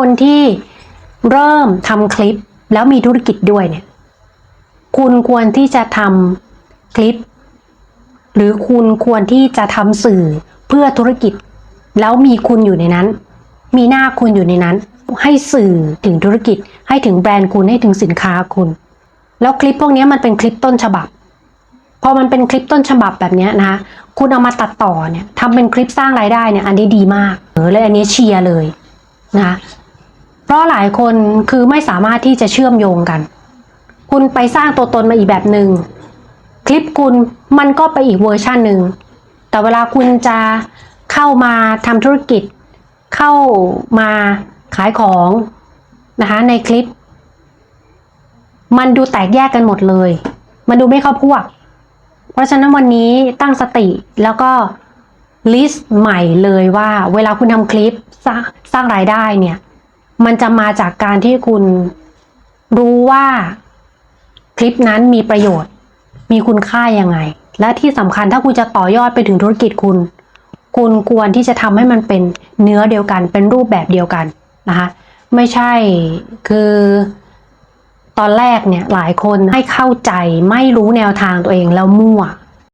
คนที่เริ่มทำคลิปแล้วมีธุรกิจด้วยเนี่ย คุณควรที่จะทำคลิป หรือคุณควรที่จะทำสื่อเพื่อธุรกิจ แล้วมีคุณอยู่ในนั้น มีหน้าคุณอยู่ในนั้น ให้สื่อถึงธุรกิจ ให้ถึงแบรนด์คุณให้ถึงสินค้าคุณ แล้วคลิปพวกนี้มันเป็นคลิปต้นฉบับพอมันเป็นคลิปต้นฉบับแบบนี้นะคะ คุณเอามาตัดต่อเนี่ยทำเป็นคลิปสร้างรายได้เนี่ย อันนี้ดีมากเออเลยอันนี้เชียร์เลยนะคะ เพราะหลายคนคือไม่สามารถที่จะเชื่อมโยงกัน คุณไปสร้างตัวตนมาอีกแบบหนึ่งคลิปคุณมันก็ไปอีกเวอร์ชันหนึ่งแต่เวลาคุณจะเข้ามาทำธุรกิจ เข้ามาขายของนะคะในคลิป มันดูแตกแยกกันหมดเลย มันดูไม่เข้าพวก เพราะฉะนั้นวันนี้ตั้งสติแล้วก็ลิสต์ใหม่เลยว่าเวลาคุณทำคลิปสร้างรายได้เนี่ย มันจะมาจากการที่คุณรู้ว่าคลิปนั้นมีประโยชน์ มีคุณค่ายังไง และที่สำคัญถ้าคุณจะต่อยอดไปถึงธุรกิจคุณ คุณควรที่จะทำให้มันเป็นเนื้อเดียวกัน เป็นรูปแบบเดียวกันนะคะไม่ใช่คือตอนแรกเนี่ยหลายคนให้เข้าใจไม่รู้แนวทางตัวเองแล้วมั่ว